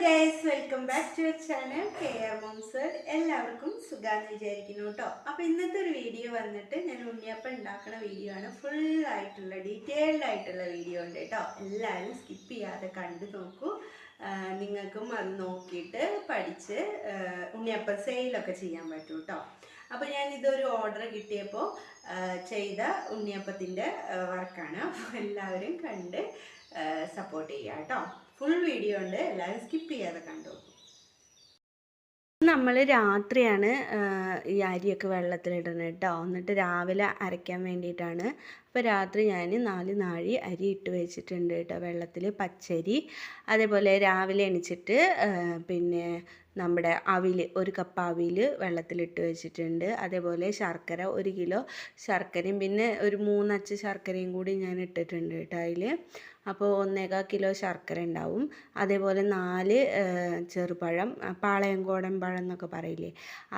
Guys welcome back to channel K R moms എല്ലാവർക്കും സുഖാന്ന് വിചാരിക്കുന്നു കേട്ടോ അപ്പോൾ ഇന്നത്തെ ഒരു വീഡിയോ വന്നിട്ട് ഞാൻ ഉണ്ണിയപ്പം ഉണ്ടാക്കുന്ന വീഡിയോ ആണ്. ഫുൾ ആയിട്ടുള്ള ഡീറ്റെയിൽഡ് ആയിട്ടുള്ള വീഡിയോ ഉണ്ട് കേട്ടോ എല്ലാവരും സ്കിപ്പ് ചെയ്യാതെ കണ്ടു നോക്കൂ. നിങ്ങൾക്കും അത് നോക്കിയിട്ട് പഠിച്ച് ഉണ്ണിയപ്പം സെയിലൊക്കെ ചെയ്യാൻ പറ്റും കേട്ടോ അപ്പോൾ ഞാൻ ഇതൊരു ഓർഡർ കിട്ടിയപ്പോൾ ചെയ്ത ഉണ്ണിയപ്പത്തിന്റെ വർക്കാണ് അപ്പോൾ എല്ലാവരും കണ്ട് സപ്പോർട്ട് ചെയ്യുക കേട്ടോ ഫുൾ വീഡിയോ ഉണ്ട്. എല്ലാവരും സ്കിപ്പ് ചെയ്യാതെ കണ്ടു നമ്മൾ രാത്രിയാണ് ഈ അരിയൊക്കെ വെള്ളത്തിലിടുന്നത് കേട്ടോ എന്നിട്ട് രാവിലെ അരയ്ക്കാൻ വേണ്ടിയിട്ടാണ്. അപ്പോൾ രാത്രി ഞാൻ നാല് നാഴി അരി ഇട്ട് വെച്ചിട്ടുണ്ട് കേട്ടോ വെള്ളത്തിൽ പച്ചരി അതേപോലെ രാവിലെ എണിച്ചിട്ട് പിന്നെ നമ്മുടെ അവിൽ ഒരു കപ്പ് അവിൽ വെള്ളത്തിലിട്ട് വെച്ചിട്ടുണ്ട്. അതേപോലെ ശർക്കര ഒരു കിലോ ശർക്കരയും പിന്നെ ഒരു മൂന്നച്ച് ശർക്കരയും കൂടി ഞാൻ ഇട്ടിട്ടുണ്ട് കേട്ടോ അതിൽ അപ്പോൾ ഒന്നേകാൽ കിലോ ശർക്കര ഉണ്ടാവും. അതേപോലെ നാല് ചെറുപഴം പാളയം പാളയംകോടൻ പഴം എന്നൊക്കെ പറയില്ലേ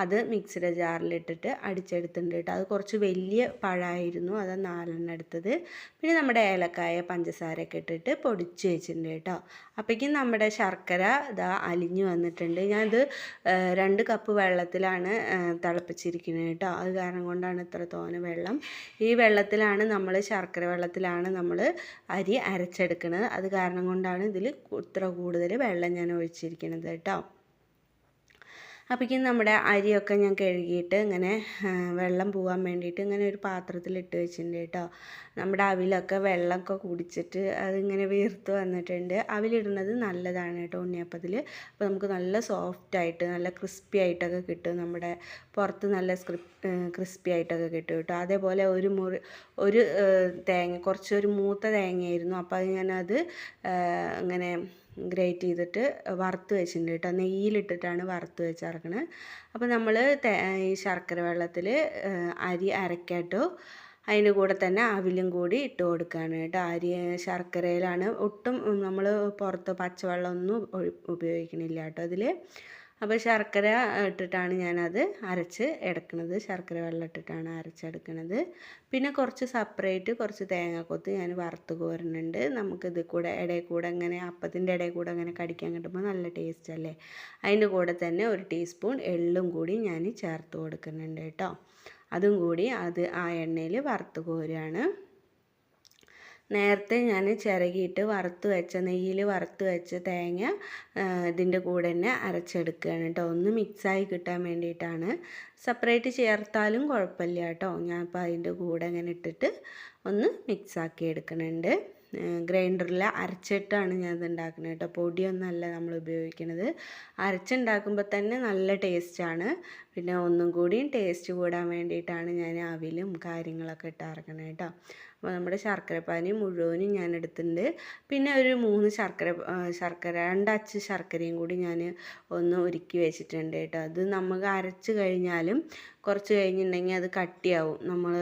അത് മിക്സിയുടെ ജാറിലിട്ടിട്ട് അടിച്ചെടുത്തിട്ടുണ്ട് കേട്ടോ. അത് കുറച്ച് വലിയ പഴമായിരുന്നു അത് നാലെണ്ണം എടുത്തത്. പിന്നെ നമ്മുടെ ഏലക്കായ പഞ്ചസാരയൊക്കെ ഇട്ടിട്ട് പൊടിച്ച് വെച്ചിട്ടുണ്ട് കേട്ടോ. അപ്പോഴേക്കും നമ്മുടെ ശർക്കര ഇതാ അലിഞ്ഞു വന്നിട്ടുണ്ട്. ഞാനത് രണ്ട് കപ്പ് വെള്ളത്തിലാണ് തിളപ്പിച്ചിരിക്കുന്നത് കേട്ടോ. അത് കാരണം കൊണ്ടാണ് ഇത്ര തോനെ വെള്ളം. ഈ വെള്ളത്തിലാണ് നമ്മൾ ശർക്കര വെള്ളത്തിലാണ് നമ്മൾ അരി അരച്ചെടുക്കുന്നത് അത് കാരണം കൊണ്ടാണ് ഇതിൽ ഇത്ര കൂടുതൽ വെള്ളം ഞാൻ ഒഴിച്ചിരിക്കുന്നത് കേട്ടോ. അപ്പോഴേക്കും നമ്മുടെ അരിയൊക്കെ ഞാൻ കഴുകിയിട്ട് ഇങ്ങനെ വെള്ളം പോകാൻ വേണ്ടിയിട്ട് ഇങ്ങനെ ഒരു പാത്രത്തിൽ ഇട്ട് വെച്ചിട്ടുണ്ട് കേട്ടോ. നമ്മുടെ അവിലൊക്കെ വെള്ളമൊക്കെ കുടിച്ചിട്ട് അതിങ്ങനെ വീർത്ത് വന്നിട്ടുണ്ട്. അവിലിടുന്നത് നല്ലതാണ് കേട്ടോ ഉണ്ണിയപ്പത്തിൽ അപ്പോൾ നമുക്ക് നല്ല സോഫ്റ്റ് ആയിട്ട് നല്ല ക്രിസ്പി ആയിട്ടൊക്കെ കിട്ടും. നമ്മുടെ പുറത്ത് നല്ല ക്രിസ്പി ആയിട്ടൊക്കെ കിട്ടും കേട്ടോ. അതേപോലെ ഒരു മുറി ഒരു തേങ്ങ കുറച്ചൊരു മൂത്ത തേങ്ങയായിരുന്നു. അപ്പോൾ അത് ഞാനത് ഇങ്ങനെ ഗ്രേറ്റ് ചെയ്തിട്ട് വറുത്ത് വെച്ചിട്ടുണ്ട് കേട്ടോ. നെയ്യിലിട്ടിട്ടാണ് വറുത്ത് വെച്ചിറക്കണത് അപ്പോൾ നമ്മൾ ഈ ശർക്കര വെള്ളത്തിൽ അരി അരക്കാട്ടോ അതിന്റെ കൂടെ തന്നെ അവിലും കൂടി ഇട്ട് കൊടുക്കുകയാണ് കേട്ടോ. അരി ശർക്കരയിലാണ് ഒട്ടും നമ്മൾ പുറത്ത് പച്ചവെള്ളമൊന്നും ഉപയോഗിക്കണില്ല കേട്ടോ അതിൽ അപ്പോൾ ശർക്കര ഇട്ടിട്ടാണ് ഞാനത് അരച്ച് എടുക്കുന്നത്. ശർക്കര വെള്ളം ഇട്ടിട്ടാണ് അരച്ചെടുക്കുന്നത്. പിന്നെ കുറച്ച് സെപ്പറേറ്റ് കുറച്ച് തേങ്ങാക്കൊത്ത് ഞാൻ വറുത്ത് കോരുന്നുണ്ട്. നമുക്കിത് കൂടെ ഇടയിൽ കൂടെ ഇങ്ങനെ അപ്പത്തിന്റെ ഇടയിൽ കൂടെ അങ്ങനെ കടിക്കാൻ കിട്ടുമ്പോൾ നല്ല ടേസ്റ്റ് അല്ലേ? അതിന്റെ കൂടെ തന്നെ ഒരു ടീസ്പൂൺ എള്ളും കൂടി ഞാൻ ചേർത്ത് കൊടുക്കുന്നുണ്ട് കേട്ടോ. അതും കൂടി അത് ആ എണ്ണയിൽ വറുത്ത് കോരുകയാണ്. നേരത്തെ ഞാൻ ചിരകിയിട്ട് വറുത്ത് വെച്ച നെയ്യിൽ വറുത്ത് വെച്ച തേങ്ങ ഇതിന്റെ കൂടെ തന്നെ അരച്ചെടുക്കുകയാണ് കേട്ടോ. ഒന്ന് മിക്സായി കിട്ടാൻ വേണ്ടിയിട്ടാണ്. സെപ്പറേറ്റ് ചേർത്താലും കുഴപ്പമില്ല കേട്ടോ. ഞാൻ ഇപ്പോൾ അതിന്റെ കൂടെ ഇങ്ങനെ ഇട്ടിട്ട് ഒന്ന് മിക്സാക്കി എടുക്കുന്നുണ്ട്. ഗ്രൈൻഡറിൽ അരച്ചിട്ടാണ് ഞാൻ ഇത് ഉണ്ടാക്കുന്നത് കേട്ടോ. പൊടിയൊന്നല്ല നമ്മൾ ഉപയോഗിക്കുന്നത്. അരച്ചുണ്ടാക്കുമ്പോൾ തന്നെ നല്ല ടേസ്റ്റാണ്. പിന്നെ ഒന്നും കൂടിയും ടേസ്റ്റ് കൂടാൻ വേണ്ടിയിട്ടാണ് ഞാൻ അവിലും കാര്യങ്ങളൊക്കെ ഇട്ട് ഇറക്കണത് കേട്ടോ. അപ്പോൾ നമ്മുടെ ശർക്കരപ്പാനി മുഴുവനും ഞാൻ എടുത്തിട്ടുണ്ട് പിന്നെ ഒരു മൂന്ന് ശർക്കര ശർക്കര ശർക്കര രണ്ടച്ച് ശർക്കരയും കൂടി ഞാൻ ഒന്ന് ഉരുക്കി വെച്ചിട്ടുണ്ട് കേട്ടോ. അത് നമുക്ക് അരച്ച് കഴിഞ്ഞാലും കുറച്ച് കഴിഞ്ഞിട്ടുണ്ടെങ്കിൽ അത് കട്ടിയാവും. നമ്മൾ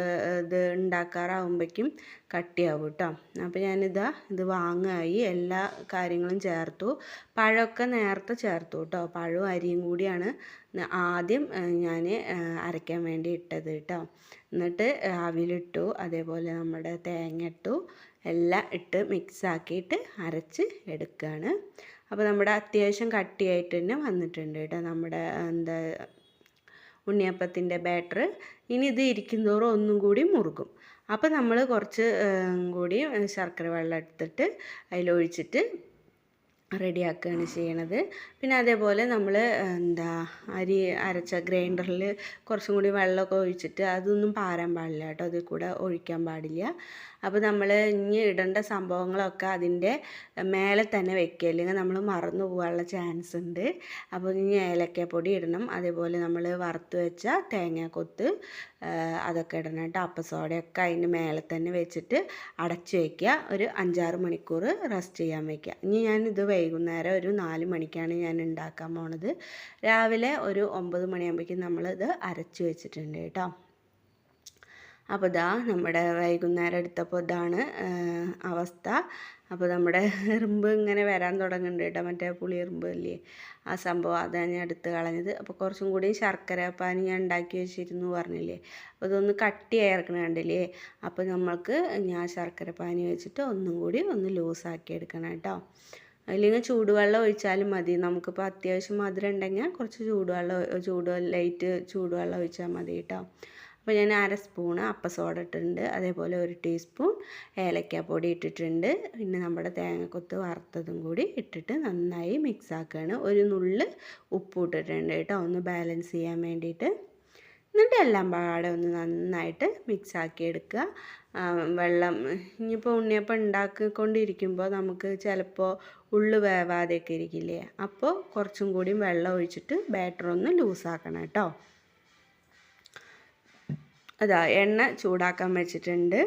ഇത് ഉണ്ടാക്കാറാവുമ്പോഴേക്കും കട്ടിയാവും കേട്ടോ. അപ്പോൾ ഞാനിതാ ഇത് വാങ്ങായി. എല്ലാ കാര്യങ്ങളും ചേർത്തു. പഴമൊക്കെ നേരത്തെ ചേർത്തു കേട്ടോ. പഴവും അരിയും കൂടിയാണ് ആദ്യം ഞാൻ അരയ്ക്കാൻ വേണ്ടി ഇട്ടത് കേട്ടോ എന്നിട്ട് അവിലിട്ടു അതേപോലെ നമ്മുടെ തേങ്ങ ഇട്ടു എല്ലാം ഇട്ട് മിക്സ് ആക്കിയിട്ട് അരച്ച് എടുക്കുകയാണ് അപ്പോൾ നമ്മുടെ അത്യാവശ്യം കട്ടിയായിട്ട് തന്നെ വന്നിട്ടുണ്ട് കേട്ടോ നമ്മുടെ എന്താ ഉണ്ണിയപ്പത്തിന്റെ ബാറ്റർ ഇനി ഇത് ഇരിക്കും തോറും ഒന്നും കൂടി മുറുകും. അപ്പോൾ നമ്മൾ കുറച്ച് കൂടി ശർക്കര വെള്ളം എടുത്തിട്ട് അതിലൊഴിച്ചിട്ട് റെഡിയാക്കുകയാണ് ചെയ്യണത്. പിന്നെ അതേപോലെ നമ്മൾ എന്താ അരി അരച്ച ഗ്രൈൻഡറിൽ കുറച്ചും കൂടി വെള്ളമൊക്കെ ഒഴിച്ചിട്ട് അതൊന്നും പാരാൻ പാടില്ല കേട്ടോ. അതിൽ കൂടെ ഒഴിക്കാൻ പാടില്ല. അപ്പോൾ നമ്മൾ ഇനി ഇടേണ്ട സംഭവങ്ങളൊക്കെ അതിന്റെ മേലെ തന്നെ വെക്കുക. അല്ലെങ്കിൽ നമ്മൾ മറന്നു പോകാനുള്ള ചാൻസ് ഉണ്ട്. അപ്പോൾ ഇനി ഏലക്കപ്പൊടി ഇടണം. അതേപോലെ നമ്മൾ വറുത്ത് വെച്ച തേങ്ങാക്കൊത്ത് അതൊക്കെ ഇടണം കേട്ടോ. അപ്പം സോഡയൊക്കെ അതിന്റെ മേലെ തന്നെ വെച്ചിട്ട് അടച്ചു വയ്ക്കുക ഒരു അഞ്ചാറ് മണിക്കൂർ റെസ്റ്റ് ചെയ്യാൻ വയ്ക്കുക ഇനി ഞാൻ ഇത് വൈകുന്നേരം ഒരു നാല് മണിക്കാണ് ഞാൻ ഉണ്ടാക്കാൻ പോണത്. രാവിലെ ഒരു ഒമ്പത് മണിയാകുമ്പോഴേക്കും നമ്മളിത് അരച്ച് വെച്ചിട്ടുണ്ട് കേട്ടോ. അപ്പോൾ ഇതാ നമ്മുടെ വൈകുന്നേരം എടുത്തപ്പോൾ ഇതാണ് അവസ്ഥ. അപ്പോൾ നമ്മുടെ എറുമ്പ് ഇങ്ങനെ വരാൻ തുടങ്ങുന്നുണ്ട് കേട്ടോ മറ്റേ പുളി എറുമ്പ് അല്ലേ? ആ സംഭവം അതാണ് ഞാൻ എടുത്ത് കളഞ്ഞത്. അപ്പോൾ കുറച്ചും കൂടി ശർക്കര പാനി ഞാൻ ഉണ്ടാക്കി വെച്ചിരുന്നു പറഞ്ഞില്ലേ? അപ്പോൾ ഇതൊന്ന് കട്ടിയായി ഇറക്കണ കണ്ടില്ലേ? അപ്പോൾ നമ്മൾക്ക് ഞാൻ ശർക്കര പാനി വെച്ചിട്ട് ഒന്നും കൂടി ഒന്ന് ലൂസാക്കി എടുക്കണം കേട്ടോ. അല്ലെങ്കിൽ ചൂടുവെള്ളം ഒഴിച്ചാലും മതി. നമുക്കിപ്പോൾ അത്യാവശ്യം മധുരം ഉണ്ടെങ്കിൽ കുറച്ച് ചൂടുവെള്ളം ചൂട് ലൈറ്റ് ചൂടുവെള്ളം ഒഴിച്ചാൽ മതി കേട്ടോ. അപ്പോൾ ഞാൻ അര സ്പൂണ് അപ്പസോഡ ഇട്ടിട്ടുണ്ട്. അതേപോലെ ഒരു ടീസ്പൂൺ ഏലക്കാപ്പൊടി ഇട്ടിട്ടുണ്ട്. പിന്നെ നമ്മുടെ തേങ്ങക്കൊത്ത് വറുത്തതും കൂടി ഇട്ടിട്ട് നന്നായി മിക്സ് ആക്കുകയാണ് ഒരു നുള്ള് ഉപ്പ് ഇട്ടിട്ടുണ്ട് കേട്ടോ. ഒന്ന് ബാലൻസ് ചെയ്യാൻ വേണ്ടിയിട്ട്. എന്നിട്ട് എല്ലാം പാടെ ഒന്ന് നന്നായിട്ട് മിക്സ് ആക്കി എടുക്കുക വെള്ളം ഇനിയിപ്പോൾ ഉണ്ണിയപ്പം ഉണ്ടാക്കിക്കൊണ്ടിരിക്കുമ്പോൾ നമുക്ക് ചിലപ്പോൾ ഉള്ളു വേവാതെയൊക്കെ ഇരിക്കില്ലേ? അപ്പോൾ കുറച്ചും കൂടി വെള്ളം ഒഴിച്ചിട്ട് ബാറ്റർ ഒന്ന് ലൂസാക്കണം കേട്ടോ. അതാ എണ്ണ ചൂടാക്കാൻ വെച്ചിട്ടുണ്ട്.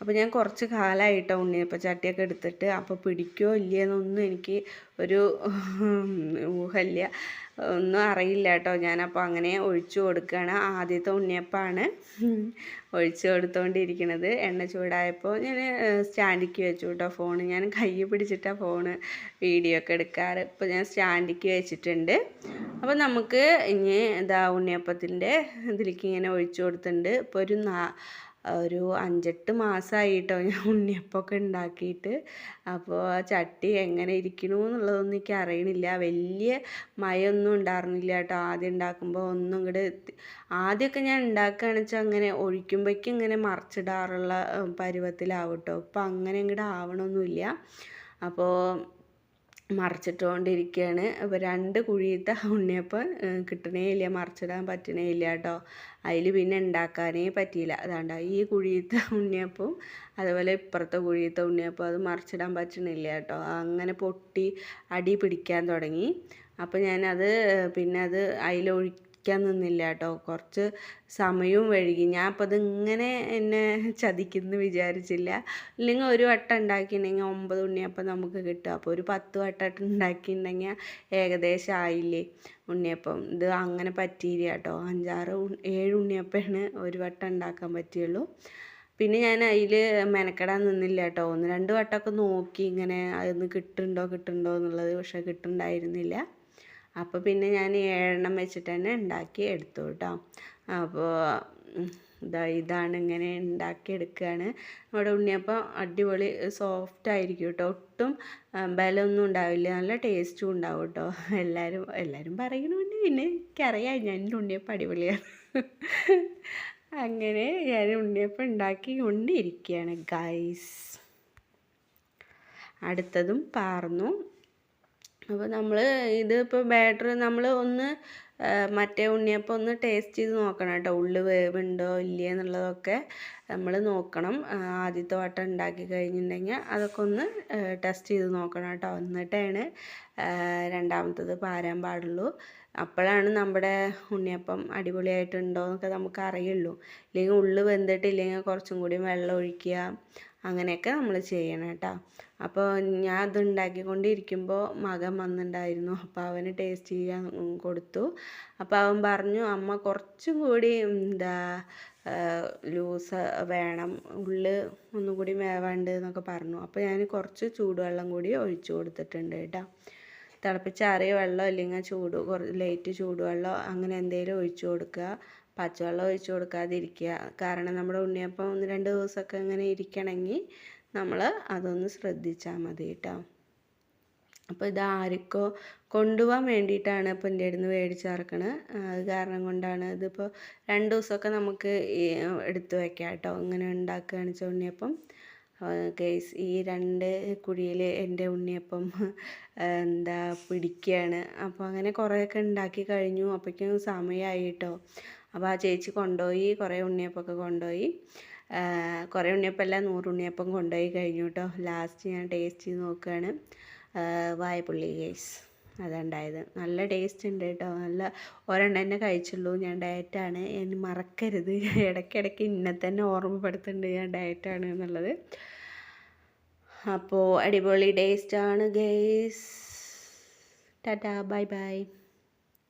അപ്പോൾ ഞാൻ കുറച്ച് കാലമായിട്ടോ ഉണ്ണിയപ്പം ചട്ടിയൊക്കെ എടുത്തിട്ട് അപ്പോൾ പിടിക്കോ ഇല്ലയെന്നൊന്നും എനിക്ക് ഒരു ഊഹമില്ല ഒന്നും അറിയില്ല കേട്ടോ. ഞാനപ്പോൾ അങ്ങനെ ഒഴിച്ചു കൊടുക്കുകയാണ് ആദ്യത്തെ ഉണ്ണിയപ്പമാണ് ഒഴിച്ചു കൊടുത്തുകൊണ്ടിരിക്കുന്നത് എണ്ണ ചൂടായപ്പോൾ ഞാൻ സ്റ്റാൻഡിക്ക് വെച്ചു കേട്ടോ ഫോൺ ഞാൻ കൈ പിടിച്ചിട്ടാണ് ഫോണ് വീഡിയോ ഒക്കെ എടുക്കാറ്. ഇപ്പോൾ ഞാൻ സ്റ്റാൻഡിക്ക് വെച്ചിട്ടുണ്ട്. അപ്പോൾ നമുക്ക് ഇനി ഇതാ ഉണ്ണിയപ്പത്തിന്റെ ഇതിലേക്ക് ഇങ്ങനെ ഒഴിച്ചു കൊടുത്തിട്ടുണ്ട്. ഇപ്പോൾ ഒരു നാ ഒരു അഞ്ചെട്ട് മാസമായിട്ടോ ഞാൻ ഉണ്ണിയപ്പമൊക്കെ ഉണ്ടാക്കിയിട്ട്. അപ്പോൾ ആ ചട്ടി എങ്ങനെ ഇരിക്കണു എന്നുള്ളതൊന്നും എനിക്ക് അറിയണില്ല. വലിയ മയൊന്നും ഉണ്ടായിരുന്നില്ല കേട്ടോ. ആദ്യം ഉണ്ടാക്കുമ്പോൾ ഒന്നും ഇങ്ങോട്ട് ആദ്യമൊക്കെ ഞാൻ ഉണ്ടാക്കുകയാണെന്ന് വെച്ചാൽ അങ്ങനെ ഒഴിക്കുമ്പോഴേക്കും ഇങ്ങനെ മറിച്ചിടാറുള്ള പരുവത്തിലാവും കേട്ടോ. ഇപ്പം അങ്ങനെ ഇങ്ങോട്ട് ആവണമൊന്നുമില്ല അപ്പോൾ മറിച്ചിട്ടുകൊണ്ടിരിക്കുകയാണ് അപ്പോൾ രണ്ട് കുഴിയിട്ട ഉണ്ണിയപ്പം കിട്ടണേ ഇല്ല മറിച്ചിടാൻ പറ്റണേ ഇല്ല കേട്ടോ അതിൽ പിന്നെ ഉണ്ടാക്കാനേ പറ്റിയില്ല. അതാണ്ട ഈ കുഴിയിട്ട ഉണ്ണിയപ്പവും അതുപോലെ ഇപ്പുറത്തെ കുഴിയിട്ട ഉണ്ണിയപ്പം അത് മറിച്ചിടാൻ പറ്റണില്ല കേട്ടോ അങ്ങനെ പൊട്ടി അടി പിടിക്കാൻ തുടങ്ങി. അപ്പോൾ ഞാനത് പിന്നെ അത് അതിലൊഴി വയ്ക്കാൻ നിന്നില്ല കേട്ടോ. കുറച്ച് സമയവും വഴുകി ഞാൻ അപ്പോൾ അതിങ്ങനെ എന്നെ ചതിക്കുന്നു വിചാരിച്ചില്ല. ഇല്ലെങ്കിൽ ഒരു വട്ടം ഉണ്ടാക്കിയിട്ടുണ്ടെങ്കിൽ ഒമ്പത് ഉണ്ണിയപ്പം നമുക്ക് കിട്ടും. അപ്പോൾ ഒരു പത്ത് വട്ടം ഉണ്ടാക്കിയിട്ടുണ്ടെങ്കിൽ ഏകദേശം ആയില്ലേ ഉണ്ണിയപ്പം. ഇത് അങ്ങനെ പറ്റിയില്ല കേട്ടോ. അഞ്ചാറ് ഏഴ് ഉണ്ണിയപ്പമാണ് ഒരു വട്ടം ഉണ്ടാക്കാൻ പറ്റിയുള്ളൂ പിന്നെ ഞാൻ അതിൽ മെനക്കെടാൻ നിന്നില്ല കേട്ടോ. ഒന്ന് രണ്ട് വട്ടമൊക്കെ നോക്കി ഇങ്ങനെ അതൊന്ന് കിട്ടുന്നുണ്ടോ കിട്ടുന്നുണ്ടോ എന്നുള്ളത് പക്ഷേ കിട്ടുന്നുണ്ടായിരുന്നില്ല. അപ്പോൾ പിന്നെ ഞാൻ ഏഴെണ്ണം വെച്ചിട്ട് തന്നെ ഉണ്ടാക്കി എടുത്തു കേട്ടോ. അപ്പോൾ ഇതാ ഇതാണ് ഇങ്ങനെ ഉണ്ടാക്കിയെടുക്കുകയാണ് നമ്മുടെ ഉണ്ണിയപ്പം അടിപൊളി സോഫ്റ്റ് ആയിരിക്കും കേട്ടോ. ഒട്ടും ബലമൊന്നും ഉണ്ടാവില്ല. നല്ല ടേസ്റ്റും ഉണ്ടാവും കേട്ടോ. എല്ലാവരും എല്ലാവരും പറയണമെന്ന് പിന്നെ എനിക്കറിയാം ഞാൻ എന്റെ ഉണ്ണിയപ്പം അടിപൊളിയാണ്. അങ്ങനെ ഞാൻ ഉണ്ണിയപ്പം ഉണ്ടാക്കി കൊണ്ടിരിക്കുകയാണ് ഗൈസ് അടുത്തതും പാർന്നു. അപ്പോൾ നമ്മൾ ഇതിപ്പോൾ ബാറ്റർ നമ്മൾ ഒന്ന് മറ്റേ ഉണ്ണിയപ്പം ഒന്ന് ടേസ്റ്റ് ചെയ്ത് നോക്കണം കേട്ടോ. ഉള്ളു വേവുണ്ടോ ഇല്ലേ എന്നുള്ളതൊക്കെ നമ്മൾ നോക്കണം. ആദ്യത്തെ വട്ടം ഉണ്ടാക്കി കഴിഞ്ഞിട്ടുണ്ടെങ്കിൽ അതൊക്കെ ഒന്ന് ടെസ്റ്റ് ചെയ്ത് നോക്കണം കേട്ടോ. എന്നിട്ടാണ് രണ്ടാമത്തത് പാരാൻ പാടുള്ളൂ. അപ്പോഴാണ് നമ്മുടെ ഉണ്ണിയപ്പം അടിപൊളിയായിട്ടുണ്ടോ എന്നൊക്കെ നമുക്ക് അറിയുള്ളൂ. ഇല്ലെങ്കിൽ ഉള്ളു വെന്തിട്ടില്ലെങ്കിൽ കുറച്ചും കൂടി വെള്ളം ഒഴിക്കുക. അങ്ങനെയൊക്കെ നമ്മൾ ചെയ്യണം കേട്ടോ. അപ്പോൾ ഞാൻ അത് ഉണ്ടാക്കിക്കൊണ്ടിരിക്കുമ്പോൾ മകൻ വന്നിട്ടുണ്ടായിരുന്നു അപ്പോൾ അവന് ടേസ്റ്റ് ചെയ്യാൻ കൊടുത്തു. അപ്പോൾ അവൻ പറഞ്ഞു അമ്മ കുറച്ചും കൂടി എന്താ ലൂസ് വേണം. ഉള്ളു ഒന്നും കൂടി വേവാണ്ട് എന്നൊക്കെ പറഞ്ഞു. അപ്പോൾ ഞാൻ കുറച്ച് ചൂടുവെള്ളം കൂടി ഒഴിച്ചു കൊടുത്തിട്ടുണ്ട് കേട്ടോ. തിളപ്പിച്ചാറിയ വെള്ളം അല്ലെങ്കിൽ ചൂട് കുറച്ച് ലൈറ്റ് ചൂടുവെള്ളം അങ്ങനെ എന്തെങ്കിലും ഒഴിച്ചു കൊടുക്കുക. പച്ചവെള്ളം ഒഴിച്ചു കൊടുക്കാതിരിക്കുക. കാരണം നമ്മുടെ ഉണ്ണിയപ്പം ഒന്ന് രണ്ട് ദിവസമൊക്കെ ഇങ്ങനെ ഇരിക്കണമെങ്കിൽ നമ്മൾ അതൊന്ന് ശ്രദ്ധിച്ചാൽ മതി കേട്ടോ. അപ്പോൾ ഇത് ആർക്കോ കൊണ്ടുപോകാൻ വേണ്ടിയിട്ടാണ് ഇപ്പോൾ എന്റെ അടുത്ത് മേടിച്ചിറക്കണത് അത് കാരണം കൊണ്ടാണ് ഇതിപ്പോൾ രണ്ട് ദിവസമൊക്കെ നമുക്ക് എടുത്തു വയ്ക്കാം കേട്ടോ. ഇങ്ങനെ ഉണ്ടാക്കുകയാണ് വെച്ചാൽ ഉണ്ണിയപ്പം. കേസ് ഈ രണ്ട് കുഴിയിൽ എന്റെ ഉണ്ണിയപ്പം എന്താ പിടിക്കുകയാണ്. അപ്പോൾ അങ്ങനെ കുറേയൊക്കെ ഉണ്ടാക്കി കഴിഞ്ഞു. അപ്പോഴേക്കും സമയമായി കേട്ടോ. അപ്പോൾ ആ ചേച്ചി കൊണ്ടുപോയി കുറേ ഉണ്ണിയപ്പമൊക്കെ കൊണ്ടുപോയി. കുറേ ഉണ്ണിയപ്പമല്ല നൂറ് ഉണ്ണിയപ്പം കൊണ്ടുപോയി കഴിഞ്ഞു കേട്ടോ ലാസ്റ്റ് ഞാൻ ടേസ്റ്റ് ചെയ്ത് നോക്കുകയാണ് വായപ്പുള്ളി ഗേസ് അതുണ്ടായത് നല്ല ടേസ്റ്റ് ഉണ്ട് കേട്ടോ നല്ല ഒരെണ്ണം തന്നെ കഴിച്ചുള്ളൂ. ഞാൻ ഡയറ്റാണ് എന്നെ മറക്കരുത്. ഇടയ്ക്കിടയ്ക്ക് ഇന്നെ തന്നെ ഓർമ്മപ്പെടുത്തുന്നുണ്ട് ഞാൻ ഡയറ്റാണ് എന്നുള്ളത്. അപ്പോൾ അടിപൊളി ടേസ്റ്റാണ് ഗേസ് ടാറ്റാ ബൈ ബൈ